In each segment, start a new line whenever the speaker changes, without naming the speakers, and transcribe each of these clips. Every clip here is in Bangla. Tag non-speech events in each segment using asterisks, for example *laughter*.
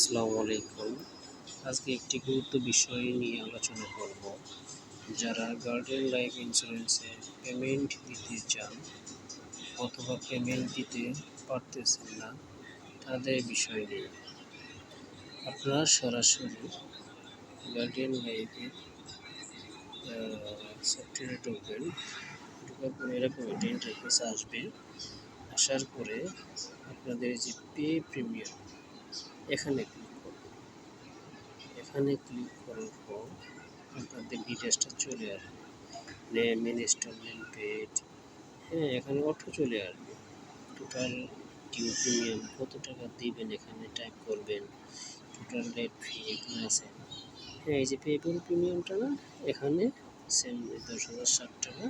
আসসালামু আলাইকুম। আজকে একটি গুরুত্ব বিষয় নিয়ে আলোচনা করব। যারা গার্ডেন লাইফ ইন্স্যুরেন্সে পেমেন্ট দিতে চান অথবা পেমেন্ট দিতে পারতেছেন না, তাদের বিষয় নিয়ে। আপনারা সরাসরি গার্ডেন লাইফের সফটওয়্যারে ঢুকবেন। ঢোকার পরে এরকম ইন্টারফেস আসবে। আসার পরে আপনাদের যে পে প্রিমিয়াম এখানে ক্লিক করবেন এখানে ক্লিক করার পর আপনাদের ডিটেলসটা চলে আসবে। নেম ইনস্টলমেন্ট পেড হ্যাঁ এখানে অটো চলে আসবে। টোটাল ডিউ প্রিমিয়াম কত টাকা দিবেন এখানে টাইপ করবেন। টোটাল রেট ফি এখানে আছে। হ্যাঁ এই যে পেপেল প্রিমিয়ামটা না, এখানে সেম দশ হাজার ষাট টাকা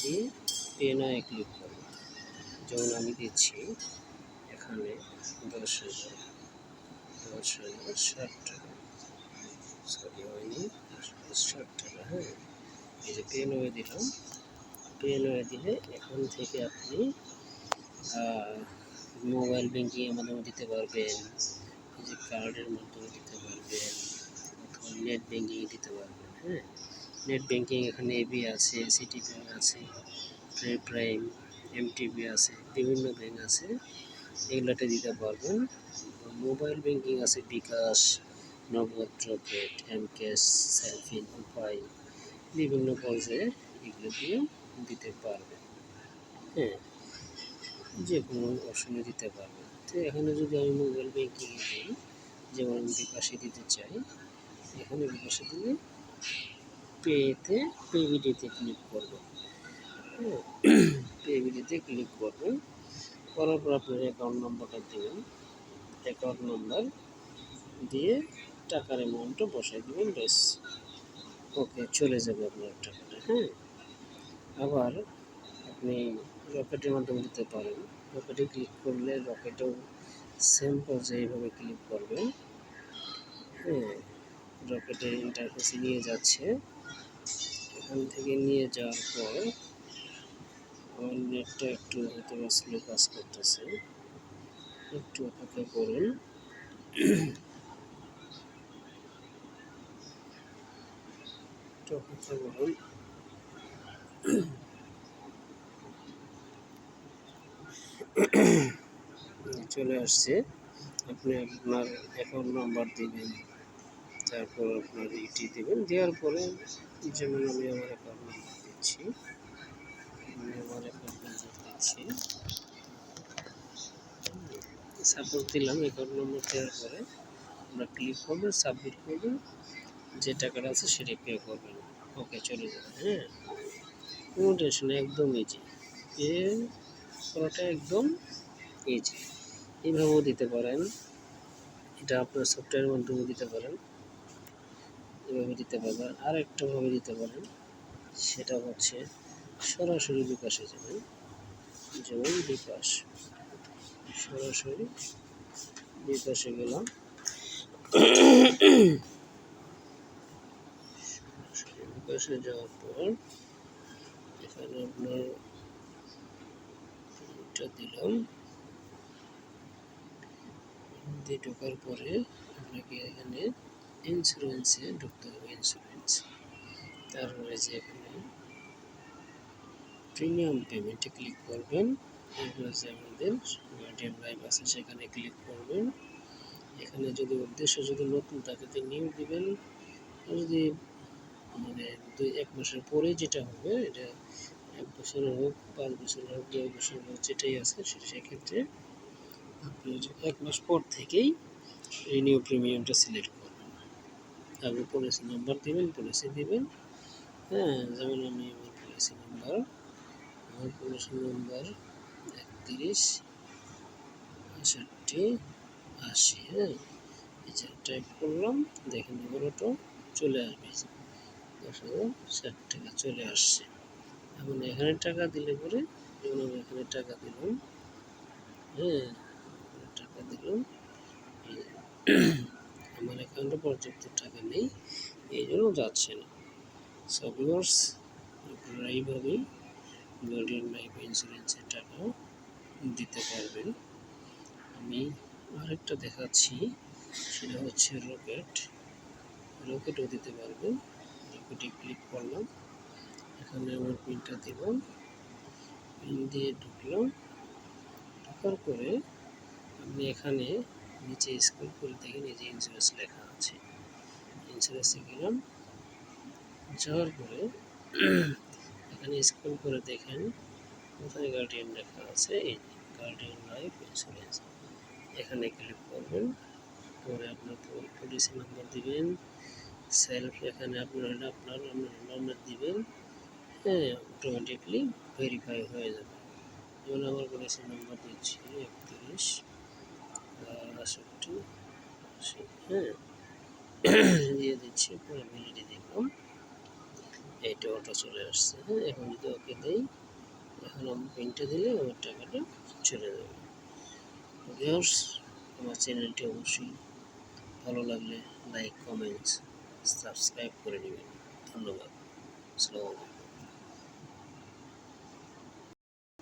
দিয়ে পে নয় ক্লিক করবেন যেমন আমি দিচ্ছি, এখানে দশ হাজার। দশ ষাট টাকা ষাট টাকা হ্যাঁ। এই যে পেন হয়ে দিলাম। পেন দিলে এখান থেকে আপনি মোবাইল ব্যাঙ্কিংয়ের মাধ্যমে দিতে পারবেন যে কার্ডের মাধ্যমে দিতে পারবেন, অথবা নেট ব্যাঙ্কিংয়ে দিতে পারবেন হ্যাঁ। নেট ব্যাঙ্কিং এখানে এবি আছে সিটি ব্যাঙ্ক আছে প্রে প্রাইম এমটিবি আছে, বিভিন্ন ব্যাঙ্ক আছে। এগুলাতে দিতে পারবেন। মোবাইল ব্যাঙ্কিং আছে বিকাশ, নগদ, রকেট এম ক্যাশ সেলফিন উপায় বিভিন্ন পর্যায়ে এগুলো দিয়ে দিতে পারবে। হ্যাঁ যে কোনো অপশনে দিতে পারবেন তো এখানে যদি আমি মোবাইল ব্যাঙ্কিংয়ে দিই যেমন আমি বিকাশে দিতে চাই, এখানে বিকাশে দিলে পেতে পেভিডিতে ক্লিক করবেন হ্যাঁ পেভিডিতে ক্লিক করবেন করার পর আপনার অ্যাকাউন্ট নম্বরটা দেবেন। অ্যাকাউন্ট নাম্বার দিয়ে টাকার অ্যামাউন্টটা বসাই দেবেন, ব্যাস। ওকে, চলে যাবে আপনার টাকাটা হ্যাঁ? আবার আপনি রকেটের মাধ্যমে দিতে পারেন। রকেটে ক্লিক করলে রকেটেও সেম পর্যায়ে এইভাবে ক্লিক করবেন। হ্যাঁ রকেটে ইন্টারফেসে নিয়ে যাচ্ছে। এখান থেকে নিয়ে যাওয়ার পর আমার নেটটা একটু হয়তো স্লো কাজ করতেছে। একটু অপেক্ষা করুন একটু অপেক্ষা করুন চলে আসছে। আপনি আপনার অ্যাকাউন্ট নাম্বার দিবেন, তারপর আপনার ইটি দেবেন। দেওয়ার পরে যেমন আমি আমার অ্যাকাউন্ট নাম্বার দিচ্ছি, আমি আমার অ্যাকাউন্ট নাম্বার দিচ্ছি। সাপোর্ট দিলাম অ্যাকাউন্ট নম্বর দেওয়ার পরে আমরা ক্লিক করবেন সাবমিট করবেন যে টাকাটা আছে সেটা পে করবেন ওকে চলে যাবে হ্যাঁ? কোনো টেনশন একদম ইজি পে করাটা একদম ইজি এইভাবেও দিতে পারেন। এটা আপনার সফটওয়্যারের মাধ্যমে দিতে পারেন। এভাবে দিতে পারবেন। আর একটাভাবে দিতে পারেন, সেটা হচ্ছে সরাসরি বিকাশে যাবেন। যেমন বিকাশ। সরাসরি বিকাশে গেলাম। বিকাশে যাওয়ার পর এখানে আপনার দিলাম। দিয়ে ঢোকার পরে আপনাকে এখানে ইন্স্যুরেন্সে ঢুকতে হবে ইন্স্যুরেন্স তারপরে যে এখানে প্রিমিয়াম পেমেন্টে ক্লিক করবেন। যে আমাদের গার্ডিয়ান লাইফ আছে, সেখানে ক্লিক করবেন। এখানে যদি উদ্দেশ্য যদি নতুন থাকে তো নিউ দিবেন। যদি মানে দুই, এক মাসের পরে যেটা হবে, এটা এক বছরের হোক, পাঁচ বছরের হোক দুই বছর হোক, যেটাই আছে সেক্ষেত্রে আপনি এক মাস পর থেকেই রিনিউ প্রিমিয়ামটা সিলেক্ট করবেন। তারপর পলিসি নাম্বার দিবেন পলিসি দিবেন। হ্যাঁ যেমন আমি আমার পলিসি নাম্বার আমার পলিসি নাম্বার একত্রিশ পঁয়ষট্টি আশি হ্যাঁ। যে টাইপ করলাম দেখেন ওটা চলে আসবে। দশ হাজার ষাট টাকা চলে আসছে। এখন এখানে টাকা দিলে পরে যেমন এখানে টাকা দিলাম। হ্যাঁ টাকা দিলাম। আমার অ্যাকাউন্টে পর্যাপ্ত টাকা নেই, এই জন্য যাচ্ছে না। সো ভিউয়ার্স আপনারা এইভাবেই গার্ডিয়ান লাইফ ইন্স্যুরেন্সের টাকা দিতে পারবেন। আমি আরেকটা দেখাচ্ছি, সেটা হচ্ছে রকেট। রকেটও দিতে পারবেন। রকেটে ক্লিক করলাম। এখানে আমার পিনটা দিব পিন দিয়ে ঢুকলাম। ঢোকার পরে আপনি এখানে নিচে স্ক্রল করে দেখেন, এই যে ইন্স্যুরেন্স লেখা আছে। ইন্স্যুরেন্সে গেলাম। যাওয়ার পরে *clears throat* এখানে স্ক্রল করে দেখেন কোথায় গার্ডিয়ান লেখা আছে, এই গার্ডিয়ান লাইফ ইন্স্যুরেন্স এখানে ক্লিক করবেন, করে আপনার পলিসি নাম্বার দিবেন সেলফ এখানে আপনার আপনার নাম্বার দিবেন হ্যাঁ অটোমেটিকলি ভেরিফাই হয়ে যাবে। যেমন আমার পলিসি নাম্বার দিচ্ছি, একত্রিশ আষট্টি আশি হ্যাঁ দিয়ে দিচ্ছি, পরে ভ্যালিডি দেখলাম। এইটা অটো চলে আসছে হ্যাঁ এখন যদি ওকে দেই এখন পিনটা দিলে আমার টাকাটা চলে যাবে ভিউয়ার্স আমার চ্যানেলটি অবশ্যই ভালো লাগলে লাইক কমেন্টস সাবস্ক্রাইব করে নেবেন। ধন্যবাদ। আসসালামু আলাইকুম।